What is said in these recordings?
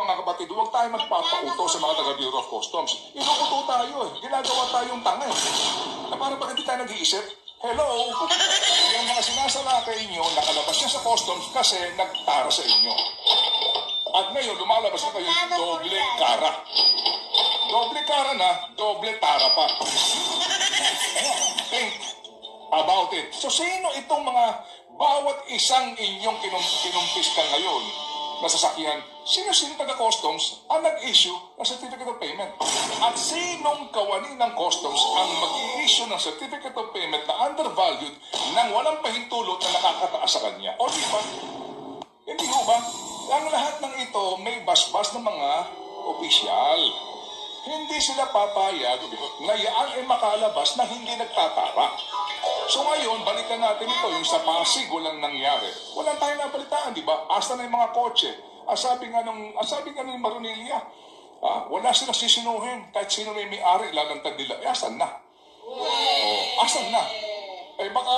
Mga kapatid, huwag tayo magpapauto sa mga taga Bureau of Customs. Inuuto tayo eh. Ginagawa tayong tanga eh. Na para ba hindi tayo nag-iisip? Hello? Yung mga sinasalakay nyo, nakalabas niya sa customs kasi nagtara sa inyo. At ngayon, lumalabas na kayo doble kara. Doble kara na, doble tara pa. Think about it. So, sino itong mga bawat isang inyong kinum kinumpis ka ngayon na sasakyan, sino-sino taga-customs ang nag-issue ng certificate of payment? At sinong kawani ng customs ang mag-issue ng certificate of payment na undervalued nang walang pahintulot na nakakataas sa kanya? O di ba? Hindi ho ba? Ang lahat ng ito may basbas ng mga opisyal. Hindi sila papayag na yan ay makalabas na hindi nagtatara. So ngayon, balikan natin ito. Yung sa Pasig, walang nangyari. Walang tayo nabalitaan, di ba? Asa na yung mga kotse? Ang sabi nga nung, ang sabi nga ni Marunilia, ah, wala silang sisinuhin. Kahit sino may may-ari, lalantad nila. Eh, asan na? Oh, asan na? Eh baka,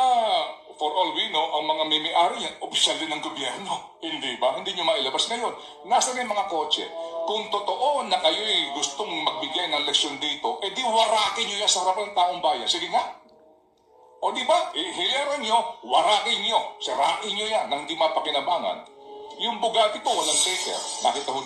for all we know, ang mga may-ari yan, opisyal din ng gobyerno. Hindi ba? Hindi nyo mailabas ngayon. Nasaan yung mga kotse? Kung totoo na kayo'y gustong magbigay ng leksyon dito, eh di warakin nyo yan sa harapan ng taong bayan. Sige nga. O di ba? Eh, hileran nyo, warakin nyo, sirain nyo yan nang di mapakinabangan. Yung Bugatti po, walang taker. Nakita ho